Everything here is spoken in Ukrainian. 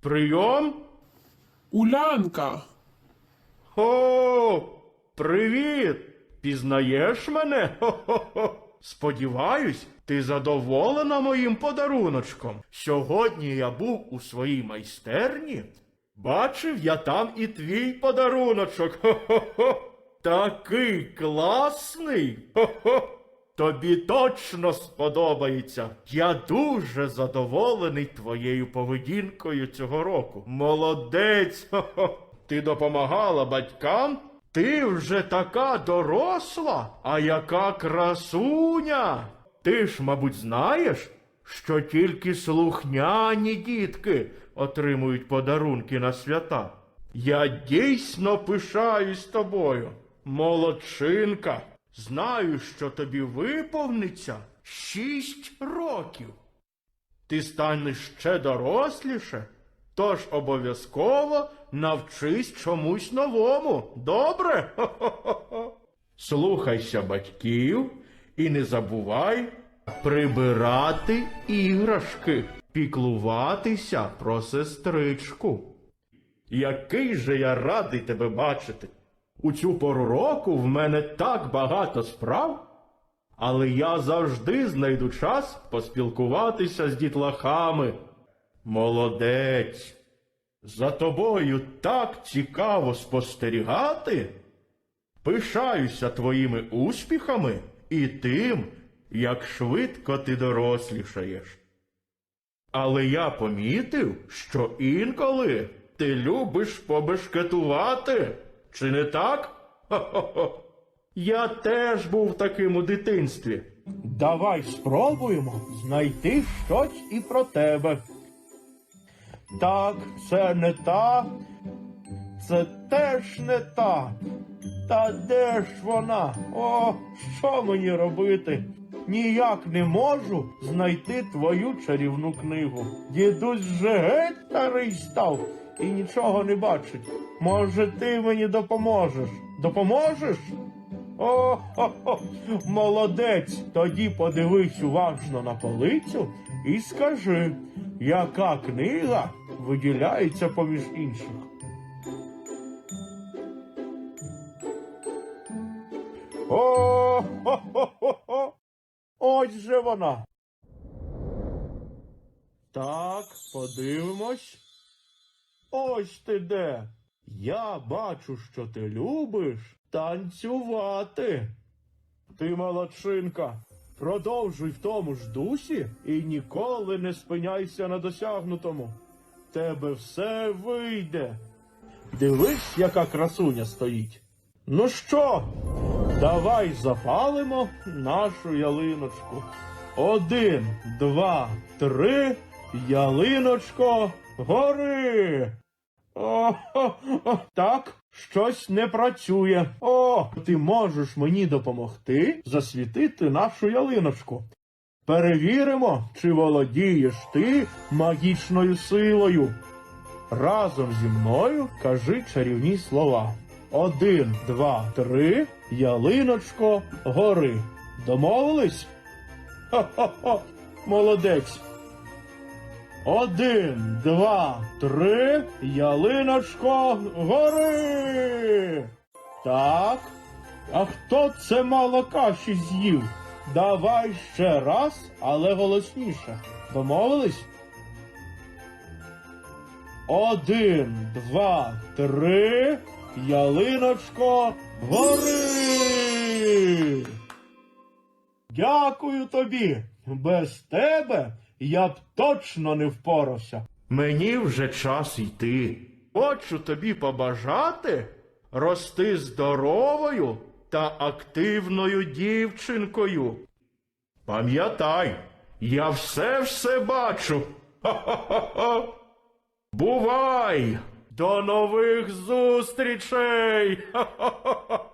Прийом? Улянка. О, привіт! Пізнаєш мене? Хо-хо-хо. Сподіваюсь, ти задоволена моїм подаруночком. Сьогодні я був у своїй майстерні. Бачив я там і твій подаруночок. Хо-хо-хо. Такий класний. Хо-хо. Тобі точно сподобається. Я дуже задоволений твоєю поведінкою цього року. Молодець. Хо-хо. Ти допомагала батькам? Ти вже така доросла, а яка красуня. Ти ж, мабуть, знаєш, що тільки слухняні дітки отримують подарунки на свята. Я дійсно пишаюсь тобою, молодчинка. Знаю, що тобі виповниться шість років. Ти станеш ще доросліше, тож обов'язково навчись чомусь новому. Добре? Слухайся батьків і не забувай прибирати іграшки, піклуватися про сестричку. Який же я радий тебе бачити. У цю пору року в мене так багато справ, але я завжди знайду час поспілкуватися з дітлахами. Молодець. За тобою так цікаво спостерігати. Пишаюся твоїми успіхами і тим, як швидко ти дорослішаєш. Але я помітив, що інколи ти любиш побешкетувати. Чи не так? Я теж був таким у дитинстві. Давай спробуємо знайти щось і про тебе. Так, це не так, це теж не так. Та де ж вона? О, що мені робити? Ніяк не можу знайти твою чарівну книгу. Дідусь вже геть старий став і нічого не бачить. Може, ти мені допоможеш? Допоможеш? О, хо, хо, молодець. Тоді подивись уважно на полицю і скажи, яка книга виділяється поміж інших. О, хо, хо, хо, хо. ось же вона. Так, подивимось. Ось ти де. Я бачу, що ти любиш танцювати. Ти молодчинка. Продовжуй в тому ж дусі і ніколи не спиняйся на досягнутому. Тебе все вийде. Дивись, яка красуня стоїть. Ну що, давай запалимо нашу ялиночку. Один, два, три, ялиночко, гори. О, о, о, так, щось не працює. О, ти можеш мені допомогти засвітити нашу ялиночку. Перевіримо, чи володієш ти магічною силою. Разом зі мною кажи чарівні слова. Один, два, три, ялиночко, гори. Домовились? Хо-хо-хо, молодець. Один, два, три, ялиночко, гори. Так. А хто це мало каші з'їв? Давай ще раз, але голосніше. Домовились? Один, два, три, ялиночко, гори. Дякую тобі. Без тебе я б точно не впорався. Мені вже час йти. Хочу тобі побажати рости здоровою та активною дівчинкою. Пам'ятай, я все все бачу. Ха-ха-ха-ха. Бувай! До нових зустрічей! Ха-ха-ха-ха.